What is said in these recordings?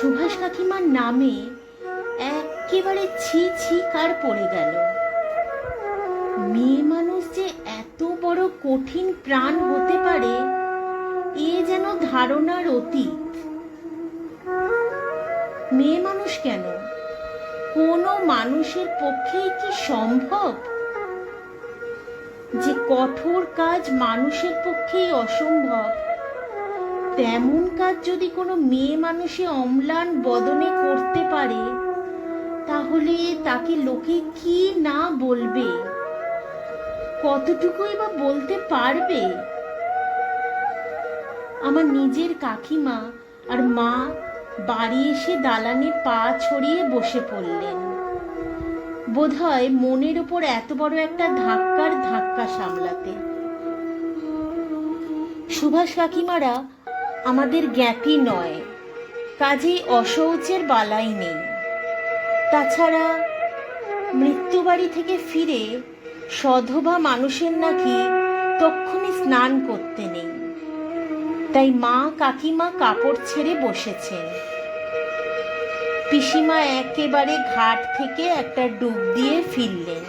সুভাষ কাকিমার নামে একেবারে ছি ছি কার পড়ে গেল। মেয়ে মানুষ যে এত বড় কঠিন প্রাণ হতে পারে, এ যেন ধারণার অতীত। মেয়ে মানুষ কেন? কোনো মানুষের পক্ষেই কি সম্ভব? যে কঠোর কাজ মানুষের পক্ষেই অসম্ভব। তেমন কাজ যদি কোনো মেয়ে মানুষে অম্লান বদনে করতে পারে, তাহলে তাকে লোকে কি না বলবে? কতটুকুই বা বলতে পারবে? আমার নিজের কাকিমা আর মা বাড়ি এসে দালানে পা ছড়িয়ে বসে পড়লেন। বোধহয় মনের ওপর এত বড় একটা ধাক্কার ধাক্কা সামলাতে। সুভাষ কাকিমারা আমাদের জ্ঞাতি নয়, কাজেই অশৌচের বালাই নেই। তাছাড়া মৃত্যুবাড়ি থেকে ফিরে সধবা মানুষের নাকি তক্ষুনি স্নান করতে নেই। তাই মা কাকিমা কাপড় ছেড়ে বসেছেন। পিসিমা একেবারে ঘাট থেকে একটা ডুব দিয়ে ফিরলেন।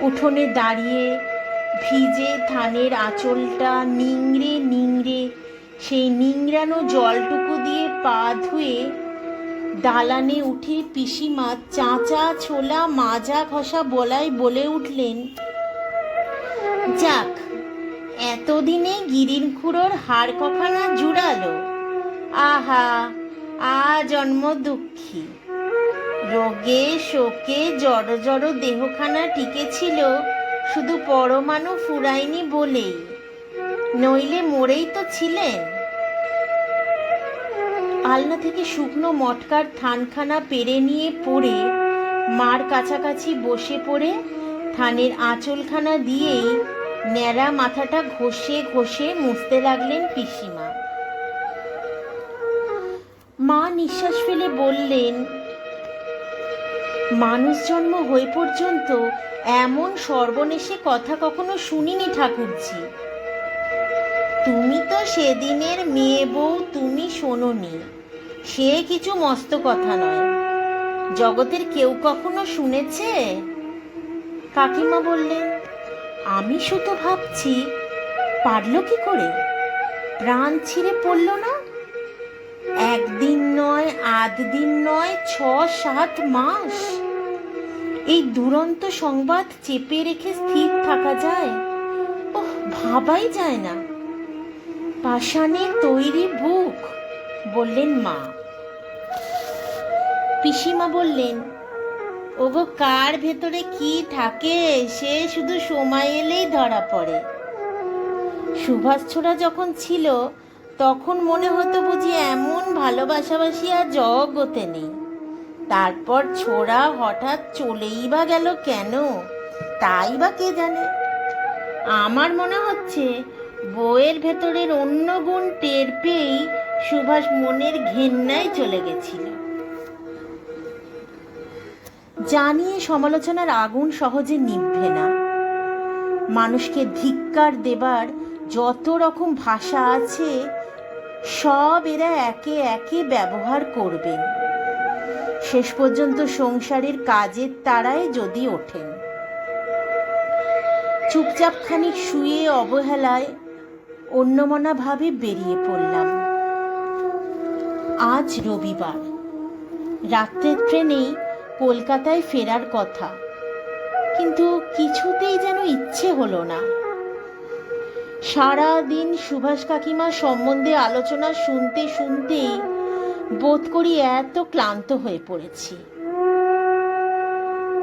উঠোনে দাঁড়িয়ে ভিজে ধানের আঁচলটা নিংড়ে নিংড়ে, সেই নিংড়ানো জলটুকু দিয়ে পা ধুয়ে দালানে উঠে পিসিমা চাঁচা ছোলা মাজা ঘষা বলাই বলে উঠলেন, যাক, এতদিনে গিরিন খুড়োর হাড় কখানা জুড়ালো। আহা, আ জন্ম দুঃখী। রোগে শোকে জড় জড় দেহখানা টিকেছিল। শুধু পরমাণু ফুরায়নি বলেই। নইলে মরেই তো ছিলেন। আলনা থেকে শুকনো মটকার থানখানা পেরে নিয়ে পড়ে মার কাছাকাছি বসে পড়ে থানের আঁচলখানা দিয়েই ন্যাড়া মাথাটা ঘষে ঘষে মুছতে লাগলেন পিসিমা। মা নিঃশ্বাস ফেলে বললেন মানুষ জন্ম হয়ে পর্যন্ত এমন সর্বনেশে কথা কখনো শুনিনি ঠাকুরজি। তুমি তো সেদিনের মেয়ে বউ তুমি শোনোনি, সে কিছু মস্ত কথা নয়। জগতের কেউ কখনো শুনেছে? কাকিমা বললেন আমি শুধু ভাবছি, পারল কি করে? প্রাণ ছিঁড়ে পড়ল না? একদিন নয়, আধ দিন নয়, ছ, সাত মাস। এই দুরন্ত সংবাদ চেপে রেখে স্থির থাকা যায়। ওহ, ভাবাই যায় না। পাষাণে তৈরি বুক, বললেন মা। পিসিমা বললেন, ওগো, কার ভেতরে কি থাকে? সে শুধু সময় এলেই ধরা পড়ে। সুভাষ ছোড়া যখন ছিল তখন মনে হতো বুঝি এমন ভালোবাসাবাসি আর জগতে নেই। তারপর ছোড়া হঠাৎ চলেই বা গেল কেন? তাই বা কে জানে? আমার মনে হচ্ছে বইয়ের ভেতরের অন্য গুণ টের পেয়েই সুভাষ মনের ঘেন্নায় চলে গেছিল। জানিয়ে সমালোচনার আগুন সহজে নিভবে না। মানুষকে ধিক্কার দেবার যত রকম ভাষা আছে সব এরা একে একে ব্যবহার করবেন। শেষ পর্যন্ত সংসারের কাজের তারায় যদি ওঠেন। চুপচাপ খানিক শুয়ে অবহেলায় অন্যমনাভাবে বেরিয়ে পড়লাম। আজ রবিবার। রাত্রের ট্রেনেই কলকাতায় ফেরার কথা। কিন্তু কিছুতেই যেন ইচ্ছে হলো না। সারা দিন সুভাষ কাকিমা সম্বন্ধে আলোচনা শুনতে শুনতেই বোধ করি এত ক্লান্ত হয়ে পড়েছি।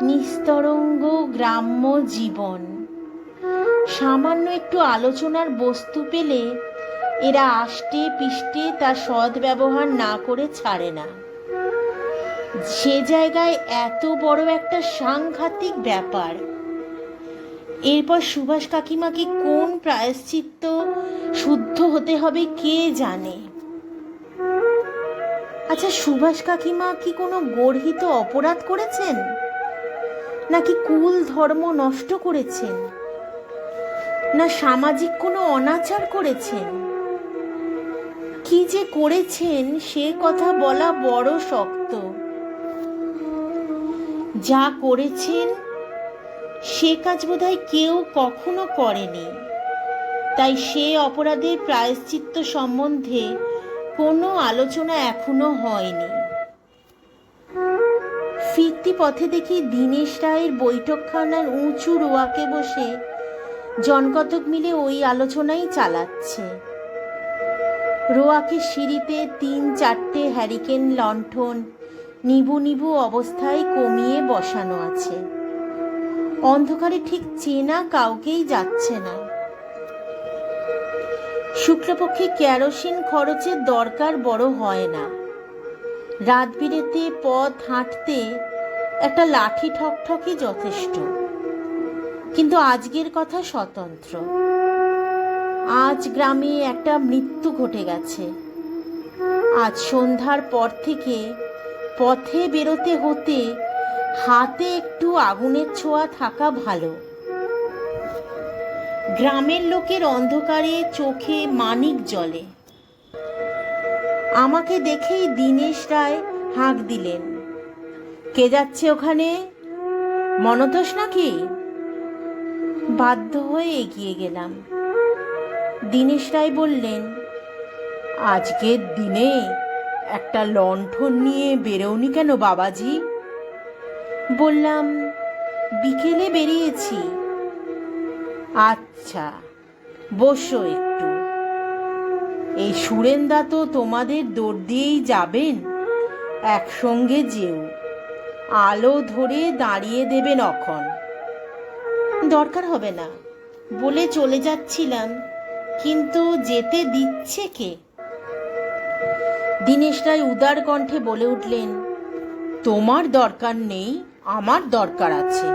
নিস্তরঙ্গ গ্রাম্য জীবন। সামান্য একটু আলোচনার বস্তু পেলে এরা আষ্টে পিষ্টে তার সৎ ব্যবহার না করে ছাড়ে না। সে জায়গায় এত বড় একটা সাংঘাতিক ব্যাপার এরপর সুভাষ কাকিমাকে কোন প্রায়শ্চিত্ত শুদ্ধ হতে হবে কে জানে? আচ্ছা সুভাষ কাকিমা কি কোনো গর্হিত অপরাধ করেছেন? নাকি কুল ধর্ম নষ্ট করেছেন? না সামাজিক কোনো অনাচার করেছেন? কি যে করেছেন, সে কথা বলা বড় শক্ত। যা করেছেন সে কাজ বোধহয় কেউ কখনো করেনি। তাই সে অপরাধের প্রায়শ্চিত্ত সম্বন্ধে কোনো আলোচনা এখনও হয়নি। ফিরতি পথে দেখি দীনেশ রায়ের বৈঠকখানার উঁচু রোয়াকে বসে জনকতক মিলে ওই আলোচনাই চালাচ্ছে। রোয়াকে সিঁড়িতে তিন চারটে হ্যারিকেন লণ্ঠন নিবু নিবু অবস্থায় কমিয়ে বসানো আছে। অন্ধকারে ঠিক চেনা কাউকেই যাচ্ছে না। শুক্লপক্ষে কেরোসিন খরচের দরকার বড় হয় না। রাত বিরেতে পথ হাঁটতে একটা লাঠি ঠকঠকই যথেষ্ট। কিন্তু আজকের কথা স্বতন্ত্র। আজ গ্রামে একটা মৃত্যু ঘটে গেছে। আজ সন্ধ্যার পর থেকে পথে বেরোতে হতে হাতে একটু আগুনের ছোঁয়া থাকা ভালো। গ্রামের লোকের অন্ধকারে চোখে মানিক জলে। আমাকে দেখেই দীনেশ রায় হাঁক দিলেন। কে যাচ্ছে ওখানে? মনতোষ নাকি? বাধ্য হয়ে এগিয়ে গেলাম। দীনেশ রায় বললেন, আজকের দিনে একটা লণ্ঠন নিয়ে বেরোনি কেন বাবাজি? বললাম, বিকেলে বেরিয়েছি। আচ্ছা বসো একটু। এই সুরেন্দা তো তোমাদের দৌড় দিয়েই যাবেন, একসঙ্গে যেও। আলো ধরে দাঁড়িয়ে দেবেন অখন। দরকার হবে না, বলে চলে যাচ্ছিলাম, কিন্তু যেতে দিচ্ছে কে? দীনেশ রায় উদার কণ্ঠে বলে উঠলেন, তোমার দরকার নেই আমার দরকার আছে।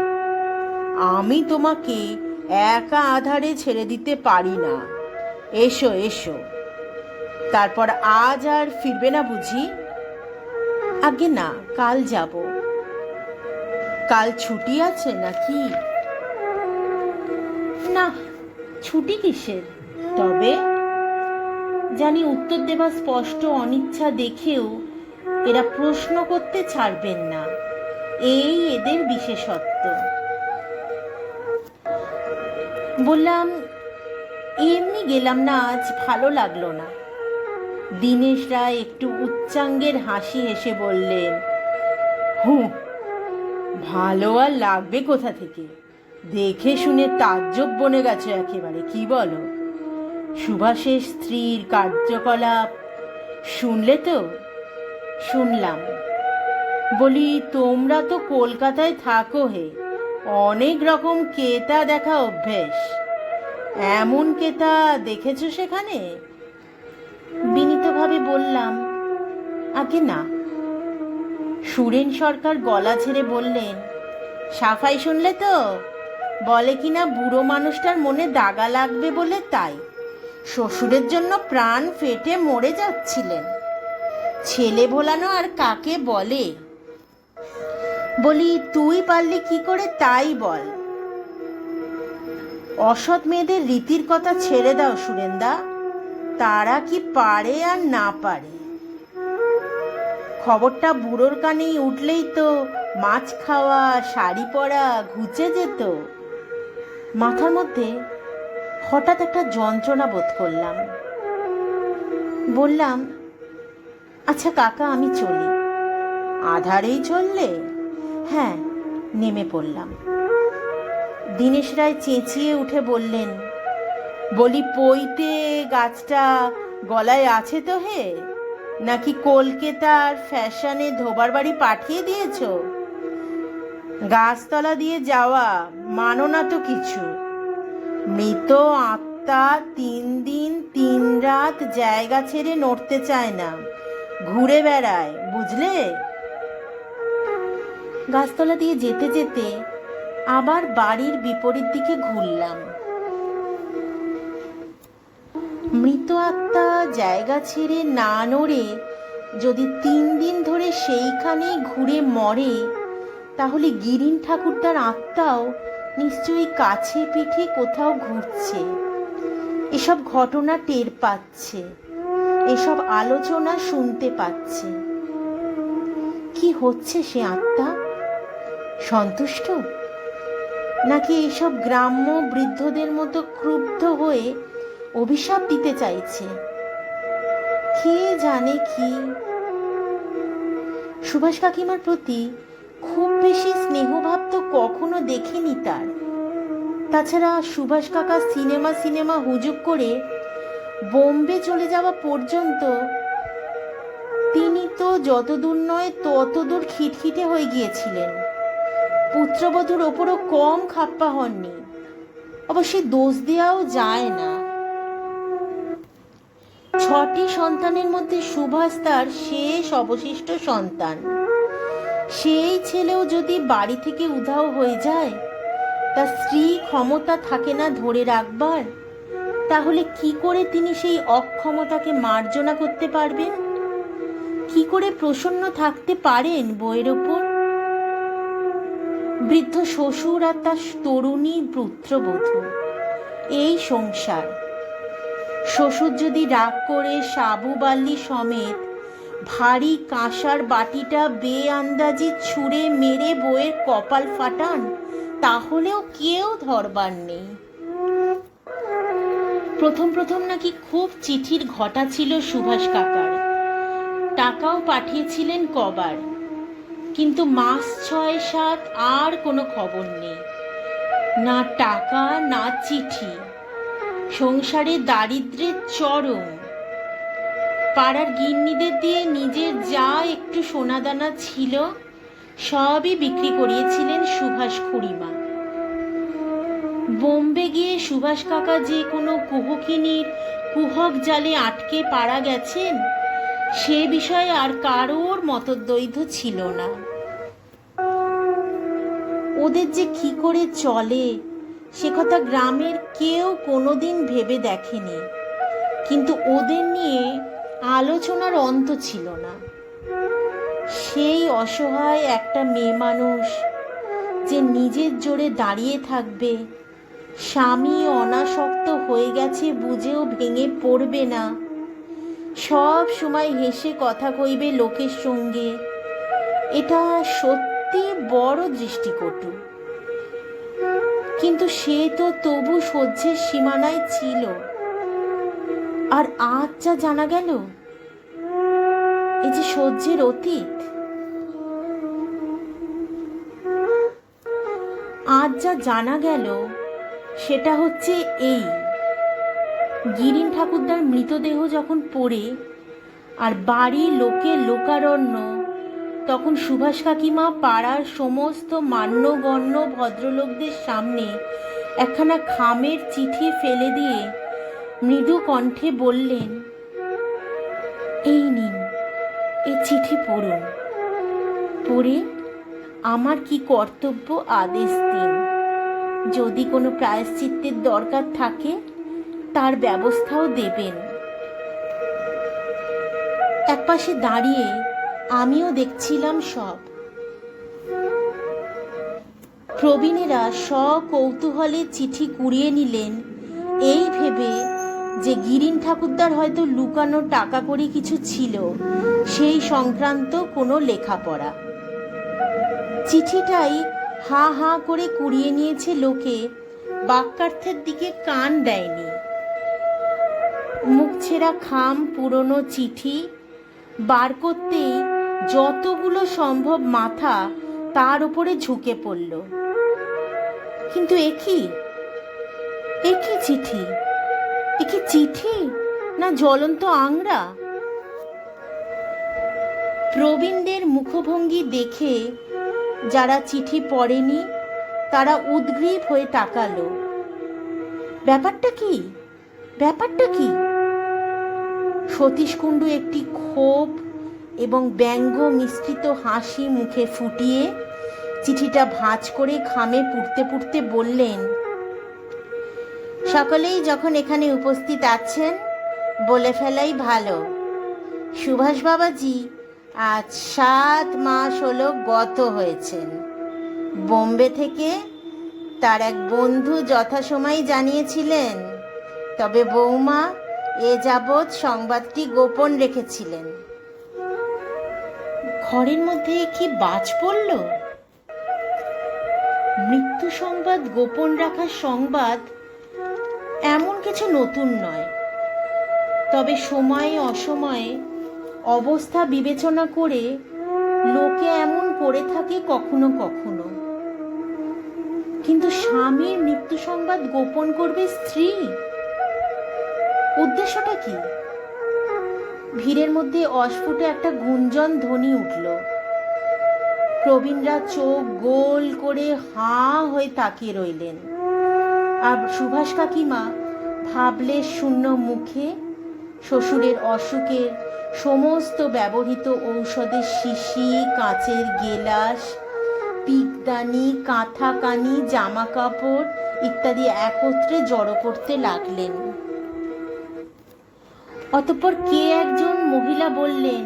আমি তোমাকে একা আধারে ছেড়ে দিতে পারি না। এসো এসো। তারপর আজ আর ফিরবে না বুঝি? আগে না, কাল যাব। কাল ছুটি আছে নাকি? না, ছুটি কিসের? তবে জানি উত্তর দেবার স্পষ্ট অনিচ্ছা দেখেও এরা প্রশ্ন করতে ছাড়বেন না। এই এদের বিশেষত্ব। বললাম, এমনি গেলাম না, আজ ভালো লাগল না। দীনেশ রায় একটু উচ্চাঙ্গের হাসি হেসে বললেন, হুঁ, ভালো আর লাগবে কোথা থেকে? দেখে শুনে তাজ্জব বনে গেছে একেবারে, কি বলো? সুভাষের স্ত্রীর কার্যকলাপ, শুনলে তো? শুনলাম। বলি, তোমরা তো কলকাতায় থাকো হে। অনেক রকম কেতা দেখা অভ্যেস। এমন কেতা দেখেছ সেখানে? বিনীতভাবে বললাম, আগে না। সুরেন সরকার গলা ছেড়ে বললেন, সাফাই শুনলে তো? বলে কিনা বুড়ো মানুষটার মনে দাগা লাগবে বলে তাই। শ্বশুরের জন্য প্রাণ ফেটে মরে যাচ্ছিলেন। ছেলে ভোলানো আর কাকে বলে? বলি, তুই পারলি কি করে তাই বল। অসৎ মেয়েদের রীতির কথা ছেড়ে দাও, সুরেন্দা। তারা কি পারে আর না পারে। খবরটা বুড়োর কানেই উঠলেই তো মাছ খাওয়া, শাড়ি পরা, ঘুচে যেত। মাথার মধ্যে হঠাৎ একটা যন্ত্রণা বোধ করলাম। বললাম আচ্ছা কাকা, আমি চলি। আধারেই চললে? হ্যাঁ নেমে পড়লাম। দীনেশ রায় চেঁচিয়ে উঠে বললেন, বলি পইতে গাছটা গলায় আছে তো হে? নাকি কলকাতার ফ্যাশনে ধোবার বাড়ি পাঠিয়ে দিয়েছ? গাছতলা দিয়ে যাওয়া মানো না তো কিছু। মৃত আত্মা তিন দিন তিন রাত জায়গা ছেড়ে নড়তে চায় না। ঘুরে বেড়ায়, বুঝলে? গাছতলা দিয়ে যেতে যেতে আবার বাড়ির বিপরীত দিকে ঘুরলাম। মৃত আত্মা জায়গা ছেড়ে না নড়ে, যদি তিন দিন ধরে সেইখানেই ঘুরে মরে, তাহলে গিরিন ঠাকুরদার আত্মাও নিশ্চয়ই কাছে পিঠে কোথাও ঘুরছে। এসব ঘটনা টের পাচ্ছে, এসব আলোচনা শুনতে পাচ্ছে। কি হচ্ছে সে আত্মা? সন্তুষ্ট? নাকি এইসব গ্রাম্য বৃদ্ধদের মতো ক্রুব্ধ হয়ে অভিশাপ দিতে চাইছে? কে জানে কি? সুভাষ কাকিমার প্রতি খুব বেশি স্নেহভাব তো কখনো দেখিনি তার। তাছাড়া সুভাষ কাকা সিনেমা সিনেমা হুজুক করে বোম্বে চলে যাওয়া পর্যন্ত তিনি তো যতদূর নয় ততদূর খিটখিটে হয়ে গিয়েছিলেন। পুত্রবধূর ওপরও কম খাপ্পা হননি। অবশ্যই দোষ দেওয়াও যায় না। ছটি সন্তানের মধ্যে সুভাষ তার শেষ অবশিষ্ট সন্তান। সেই ছেলেও যদি বাড়ি থেকে উধাও হয়ে যায়, তার স্ত্রী ক্ষমতা থাকে না ধরে রাখবার, তাহলে কি করে তিনি সেই অক্ষমতাকে মার্জনা করতে পারবেন? কি করে প্রসন্ন থাকতে পারেন বইয়ের ওপর? বৃদ্ধ শ্বশুর আর তার তরুণী পুত্রবধূ। এই সংসার। শ্বশুর যদি রাগ করে সাবু বাল্লি সমেত ভারী কাঁসার বাটিটা বেআন্দাজি ছুঁড়ে মেরে বইয়ের কপাল ফাটান, তাহলেও কেউ ধরবার নেই। প্রথম প্রথম নাকি খুব চিঠির ঘটা ছিল সুভাষ কাকার। টাকাও পাঠিয়েছিলেন কবার। কিন্তু মাস ছয় সাত আর কোনো খবর নেই। না টাকা, না চিঠি। সংসারে দারিদ্রের চরম। পাড়ার গিন্নিদের দিয়ে নিজের যা একটু সোনাদানা ছিল, সবই বিক্রি করিয়েছিলেন সুভাষ খুড়িমা। বোম্বে গিয়ে সুভাষ কাকা যে কোনো কুহকিনীর কুহক জালে আটকে পাড়া গেছেন, সে বিষয়ে আর কারোর মতদ্বৈধ ছিল না। ওদের যে কি করে চলে, সে কথা গ্রামের কেউ কোনোদিন ভেবে দেখেনি। কিন্তু ওদের নিয়ে আলোচনার অন্ত ছিল না। সেই অসহায় একটা মেয়ে মানুষ যে নিজের জোরে দাঁড়িয়ে থাকবে, স্বামী অনাসক্ত হয়ে গেছে বুঝেও ভেঙে পড়বে না। সব সময় হেসে কথা কইবে লোকের সঙ্গে। এটা সত্যি বড় দৃষ্টিকটু। কিন্তু সে তো তবু সহ্যের সীমানায় ছিল। আর আজ যা জানা গেল এই যে সহ্যের অতীত। আজ যা জানা গেল, সেটা হচ্ছে এই। গিরিন ঠাকুরদার মৃতদেহ যখন পড়ে, আর বাড়ির লোকের লোকারণ্য তখন সুভাষ কাকিমা পাড়ার সমস্ত মান্যগণ্য ভদ্রলোকদের সামনে একখানা খামের চিঠি ফেলে দিয়ে মৃদু কণ্ঠে বললেন, এই নিন, এ চিঠি পড়ুন। পড়ে আমার কি কর্তব্য আদেশ দিন। যদি কোনো প্রায়শ্চিত্তের দরকার থাকে, তার ব্যবস্থাও দেবেন। একপাশে দাঁড়িয়ে আমিও দেখছিলাম সব। প্রবীণেরা সকৌতূহলে চিঠি কুড়িয়ে নিলেন। এই ভেবে যে গিরিন ঠাকুরদার হয়তো লুকানো টাকা করে কিছু ছিল, সেই সংক্রান্ত কোনো লেখাপড়া। চিঠিটাই হা হা করে কুড়িয়ে নিয়েছে লোকে, বাক্যার্থের দিকে কান দেয়নি। মুখ ছেঁড়া খাম পুরনো চিঠি বার করতেই যতগুলো সম্ভব মাথা তার উপরে ঝুঁকে পড়ল। কিন্তু একই একই চিঠি? একি চিঠি না জ্বলন্ত আংরা? প্রবীণদের মুখভঙ্গি দেখে যারা চিঠি পড়েনি, তারা উদ্গ্রীব হয়ে তাকালো। ব্যাপারটা কি? ব্যাপারটা কি? সতীশ কুণ্ডু একটি ক্ষোভ এবং ব্যঙ্গ মিশ্রিত হাসি মুখে ফুটিয়ে চিঠিটা ভাঁজ করে খামে পুড়তে পুড়তে বললেন, সকলেই যখন এখানে উপস্থিত আছেন, বলে ফেলাই ভালো। সুভাষ বাবাজি, আজ সাত মাস হলো গত হয়েছেন। বোম্বে থেকে তার এক বন্ধু যথাসময় জানিয়েছিলেন, তবে বৌমা এ যাবৎ সংবাদটি গোপন রেখেছিলেন। ঘরের মধ্যে কি বাজ পড়ল? মৃত্যু সংবাদ গোপন রাখার সংবাদ এমন কিছু নতুন নয়। তবে সময়ে অসময়ে অবস্থা বিবেচনা করে লোকে এমন করে থাকে কখনো কখনো। কিন্তু স্বামীর মৃত্যু সংবাদ গোপন করবে স্ত্রী? উদ্দেশ্যটা কি? ভিড়ের মধ্যে অস্ফুটে একটা গুঞ্জন ধ্বনি উঠল। প্রবীণরা চোখ গোল করে হাঁ হয়ে তাকিয়ে রইলেন। আর সুভাষ কাকিমা ভাবলে শূন্য মুখে শ্বশুরের অসুখের সমস্ত ব্যবহৃত ঔষধের শিশি, কাঁচের গেলাস, পিকদানি কাঁথা কানি জামা কাপড় ইত্যাদি একত্রে জড়ো করতে লাগলেন। অতঃপর কে একজন মহিলা বললেন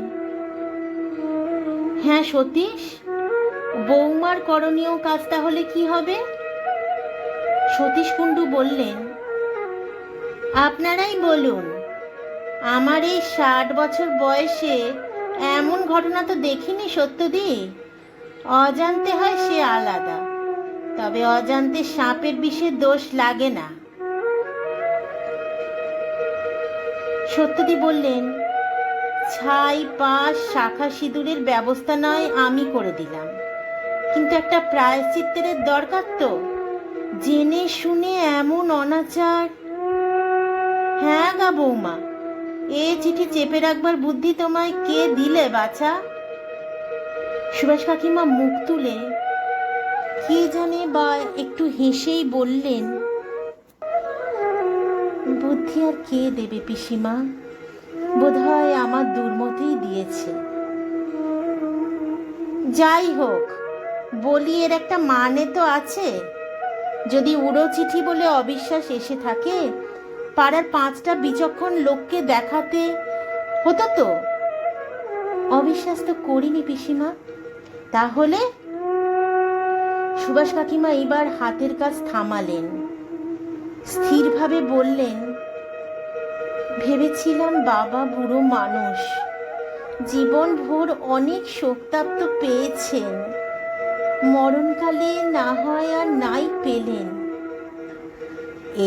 হ্যাঁ সতীশ, বৌমার করণীয় কাজ তাহলে কি হবে? সতীশ কুণ্ডু বললেন, আপনারাই বলুন, আমার এই ষাট বছর বয়সে এমন ঘটনা তো দেখিনি সত্যদি। অজান্তে হয় সে আলাদা, তবে অজান্তে সাপের বিষে দোষ লাগে না। সত্যদি বললেন, ছাই, পাশ, শাখা সিঁদুরের ব্যবস্থা নয়, আমি করে দিলাম। কিন্তু একটা প্রায়শ্চিত্তের দরকার তো। জেনে শুনে এমন অনাচার হ্যাঁ গা বৌমা, এ চিঠি চেপে রাখবার বুদ্ধি তোমায় কে দিলে, বাছা সুভাষ কাকিমা মুখ তুলে কে জানে বা একটু হেসেই বললেন বুদ্ধি আর কে দেবে পিসিমা? বোধহয় আমার দুর্মতেই দিয়েছে। যাই হোক, বলি এর একটা মানে তো আছে। যদি উড়ো চিঠি বলে অবিশ্বাস এসে থাকে, পাড়ার পাঁচটা বিচক্ষণ লোককে দেখাতে হতো তো? অবিশ্বাস তো করিনি পিসিমা। তাহলে? সুভাষ কাকিমা এবার হাতের কাজ থামালেন। স্থিরভাবে বললেন ভেবেছিলাম বাবা বুড়ো মানুষ। জীবন ভোর অনেক শোকতাপ্ত পেয়েছেন। মরণকালে না হয় আর নাই পেলেন।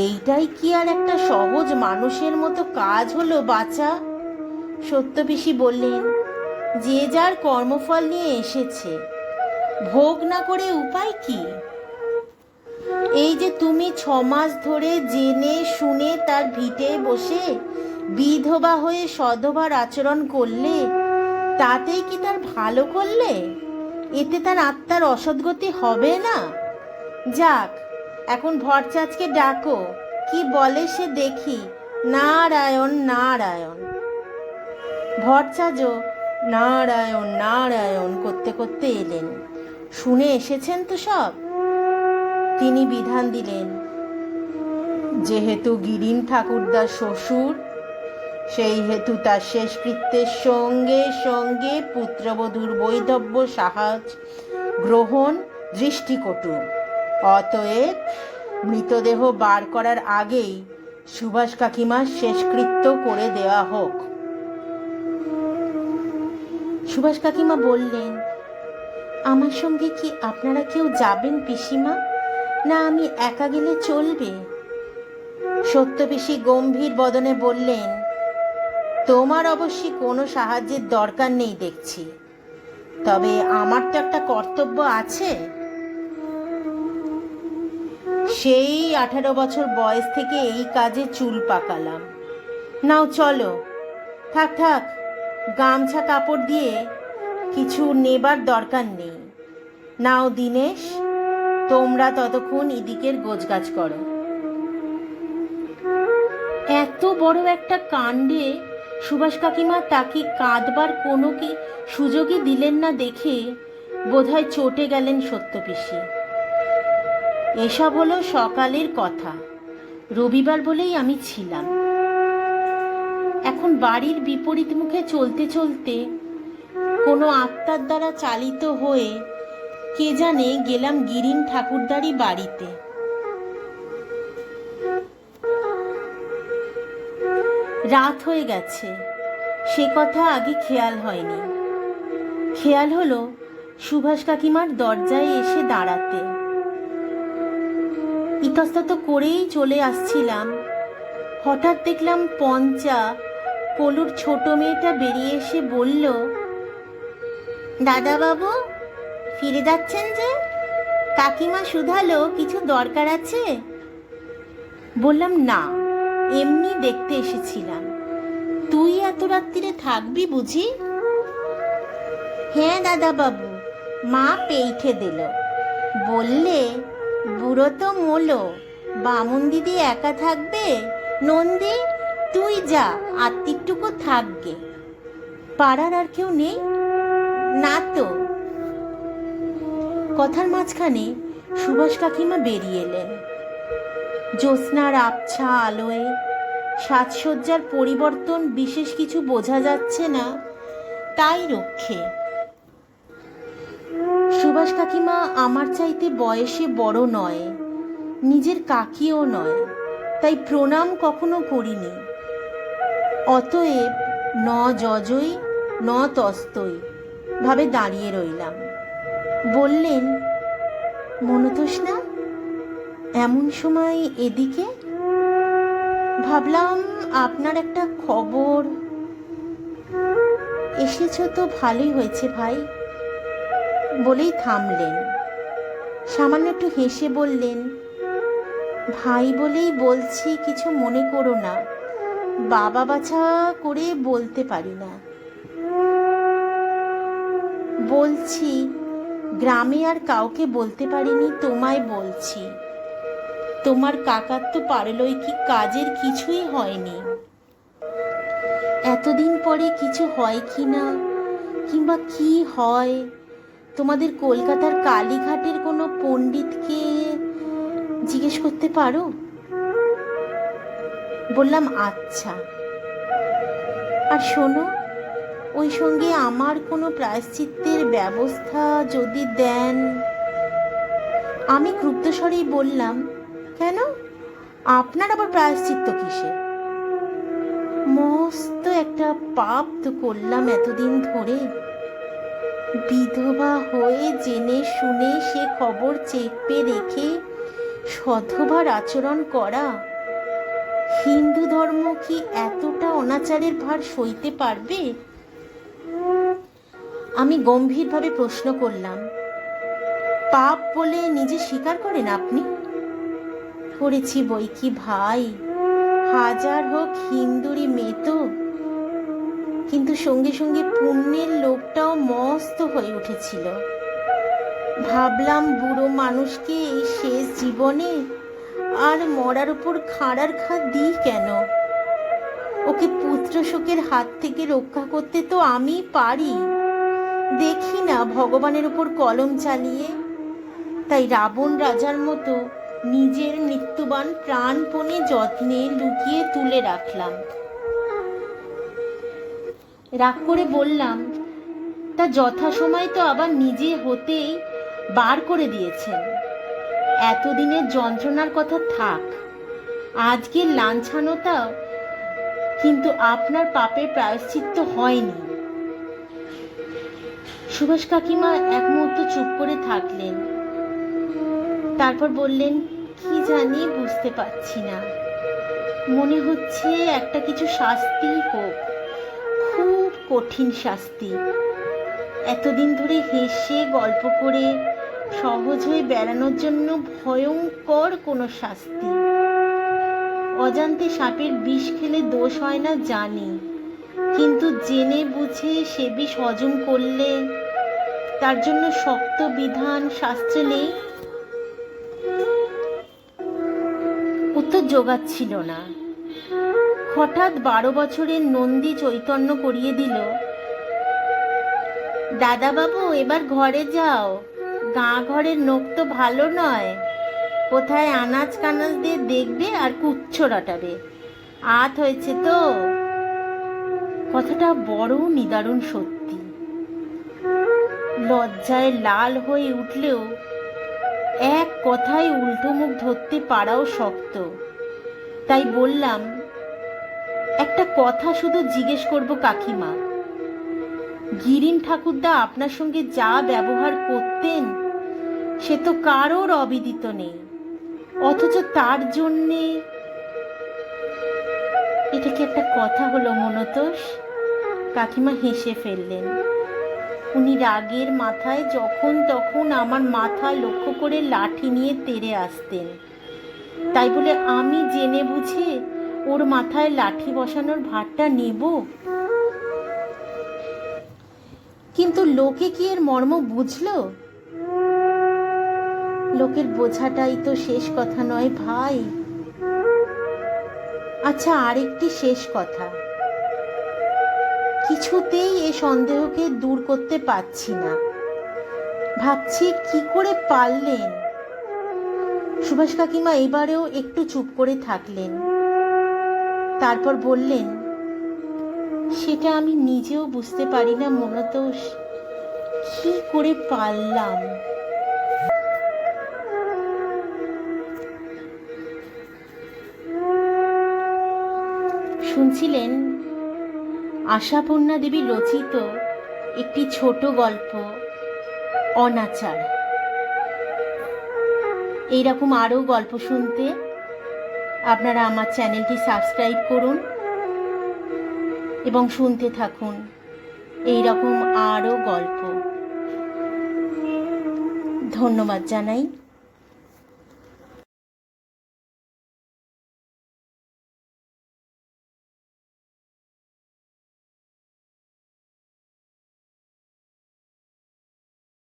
এইটাই কি আর একটা সহজ মানুষের মতো কাজ হলো বাচ্চা সত্যপিসি বললেন, যে যার কর্মফল নিয়ে এসেছে, ভোগ না করে উপায় কি? এই যে তুমি ছ মাস ধরে জেনে শুনে তার ভিটে বসে বিধবা হয়ে সধবার আচরণ করলে, তাতেই কি তার ভালো করলে? এতে তার আত্মার অসদ্গতি হবে না? যাক, এখন ভরচাঁচকে ডাকো, কি বলে সে দেখি, নারায়ণ নারায়ণ। ভরচাঁচও, নারায়ণ নারায়ণ করতে করতে এলেন। শুনে এসেছেন তো সব? তিনি বিধান দিলেন, যেহেতু গিরিন ঠাকুরদার শ্বশুর, সেই হেতু তার শেষকৃত্যের সঙ্গে সঙ্গে পুত্রবধূর বৈধব্য সাহায্য গ্রহণ দৃষ্টিকটু। অতএব মৃতদেহ বার করার আগেই সুভাষ কাকিমার শেষকৃত্য করে দেওয়া হোক। সুভাষ কাকিমা বললেন, আমার সঙ্গে কি আপনারা কেউ যাবেন পিসিমা? না, আমি একা গেলে চলবে। সত্যবেশী গম্ভীর বদনে বললেন, তোমার অবশ্যই কোনো সাহায্যের দরকার নেই দেখছি। তবে আমার তো একটা কর্তব্য আছে। সেই আঠারো বছর বয়স থেকে এই কাজে চুল পাকালাম। নাও, চলো। থাক থাক, গামছা কাপড় দিয়ে কিছু নেবার দরকার নেই। নাও, দিনেশ। তোমরা ততক্ষণ ইদিকের গোছগাছ করো। এত বড় একটা কাণ্ডে সুভাষ কাকিমা তাকে কাঁদবার কোনো কি সুযোগই দিলেন না দেখে বোধহয় চটে গেলেন সত্যপিসি এসব হলো সকালের কথা। রবিবার বলেই আমি ছিলাম। এখন বাড়ির বিপরীত মুখে চলতে চলতে কোনো আত্মার দ্বারা চালিত হয়ে কে জানে গেলাম গিরিন ঠাকুরদারি বাড়িতে। রাত হয়ে গেছে। সে কথা আগে খেয়াল হয়নি। খেয়াল হলো সুভাষ কাকিমার দরজায় এসে দাঁড়াতে। ইতস্তত করেই চলে আসছিলাম। হঠাৎ দেখলাম পঞ্চা কলুর ছোট মেয়েটা বেরিয়ে এসে বলল, দাদাবাবু ফিরে যাচ্ছেন যে? কাকিমা শুধালো, কিছু দরকার আছে? বললাম, না, এমনি দেখতে এসেছিলাম। তুই এত রাত্রিরে থাকবি বুঝি? হ্যাঁ দাদা বাবু মা পেইঠে দিল। বললে, বুড়ো তো মোলো, বামুন দিদি একা থাকবে? নন্দী, তুই যা, আত্মিকটুকু থাকবে পাড়ার আর কেউ নেই? না তো কথার মাঝখানে সুভাষ কাকিমা বেরিয়ে এলেন। জ্যোৎস্নার আবছা আলোয় সাজসজ্জার পরিবর্তন বিশেষ কিছু বোঝা যাচ্ছে না, তাই রক্ষে। সুভাষ কাকিমা আমার চাইতে বয়সে বড় নয়, নিজের কাকিও নয়, তাই প্রণাম কখনো করিনি। অতএব ন যজই, ন তস্তই ভাবে দাঁড়িয়ে রইলাম। বললেন মনতোষ না এমন সময় এদিকে? ভাবলাম আপনার একটা খবর। এসেছ তো ভালোই হয়েছে ভাই। বলেই থামলেন। সামান্য একটু হেসে বললেন, ভাই বলেই বলছি, কিছু মনে করো না। বাবা বাছা করে বলতে পারি না। বলছি গ্রামে আর কাউকে বলতে পারিনি, তোমায় বলছি। তোমার কাকার তো পারলই কি কাজের কিছুই হয়নি। এতদিন পরে কিছু হয় কি না কিংবা কি হয়? তোমাদের কলকাতার কালীঘাটের কোনো পণ্ডিতকে জিজ্ঞেস করতে পারো? বললাম আচ্ছা। আর শোনো ওই সঙ্গে আমার কোনো প্রায়শ্চিত্তের ব্যবস্থা যদি দেন? আমি ক্রুদ্ধস্বরেই বললাম, কেন? আপনার আবার প্রায়শ্চিত্ত কিসে? মস্ত একটা পাপ তো করলাম এতদিন ধরে। বিধবা হয়ে জেনে শুনে সে খবর চেপে রেখে সধবার আচরণ করা। হিন্দু ধর্ম কি এতটা অনাচারের ভার সইতে পারবে? আমি গম্ভীরভাবে প্রশ্ন করলাম, পাপ বলে নিজে স্বীকার করেন আপনি? করেছি বই কি ভাই, হাজার হোক হিন্দুরি মেয়ে তো কিন্তু সঙ্গে সঙ্গে পুণ্যের লোকটাও মস্ত হয়ে উঠেছিল। ভাবলাম বুড়ো মানুষকে এই শেষ জীবনে আর মরার উপর খাড়ার খা দিই কেন? ওকে পুত্র শোকের হাত থেকে রক্ষা করতে তো আমি পারি। দেখি না ভগবানের উপর কলম চালিয়ে। তাই রাবণ রাজার মতো নিজের মৃত্যুবান প্রাণপণে যত্নে লুকিয়ে তুলে রাখলাম। রাগ করে বললাম, তা যথাসময় তো আবার নিজে হতেই বার করে দিয়েছেন। এতদিনের যন্ত্রণার কথা থাক, আজকের লাঞ্ছানোটাও কিন্তু আপনার পাপের প্রায়শ্চিত্ত হয়নি। সুভাষ কাকিমা এক মুহূর্ত চুপ করে থাকলেন। তারপর বললেন, কি জানি বুঝতে পারছি না। মনে হচ্ছে একটা কিছু শাস্তি হোক। খুব কঠিন শাস্তি। এতদিন ধরে হেসে গল্প করে সহজ হয়ে বেড়ানোর জন্য ভয়ঙ্কর কোনো শাস্তি। অজান্তে সাপের বিষ খেলে দোষ হয় না জানি। কিন্তু জেনে বুঝে সে বিষ হজম করলে তার জন্য শক্ত বিধান শাস্ত্রে নেই। উত্তর জোগাচ্ছিল না। হঠাৎ বারো বছরের নন্দী চৈতন্য করিয়ে দিল, দাদাবাবু, এবার ঘরে যাও। গাঁ ঘরের নোক তো ভালো নয়। কোথায় আনাজ কানাজ দিয়ে দেখবে আর কুচ্ছ রটাবে। আত হয়েছে তো? কথাটা বড় নিদারুণ সত্যি। লজ্জায় লাল হয়ে উঠলেও এক কথায় উল্টো মুখ ধরতে পারাও শক্ত। তাই বললাম, একটা কথা শুধু জিজ্ঞেস করব কাকিমা। গিরিন ঠাকুরদা আপনার সঙ্গে যা ব্যবহার করতেন, সে তো কারোর অবিদিত নেই। অথচ তার জন্যে এটা কি একটা কথা হলো মনতোষ? কাকিমা হেসে ফেললেন। উনি রাগের মাথায় যখন তখন আমার মাথা লক্ষ্য করে লাঠি নিয়ে তেড়ে আসতেন। তাই বলে আমি জেনে বুঝে ওর মাথায় লাঠি বসানোর ভারটা নেব? কিন্তু লোকে কি এর মর্ম বুঝলো? লোকের বোঝাটাই তো শেষ কথা নয় ভাই। আচ্ছা আরেকটি শেষ কথা। কিছুতেই এ সন্দেহকে দূর করতে পারছি না। ভাবছি, কি করে পারলেন? সুভাষ কাকিমা এবারেও একটু চুপ করে থাকলেন। তারপর বললেন, সেটা আমি নিজেও বুঝতে পারি না মনতোষ কি করে পারলাম? শুনছিলেন আশাপূর্ণা দেবী রচিত একটি ছোট গল্প, অনাচার। এইরকম আরও গল্প শুনতে আপনারা আমার চ্যানেলটি সাবস্ক্রাইব করুন এবং শুনতে থাকুন এই রকম আরও গল্প। ধন্যবাদ জানাই।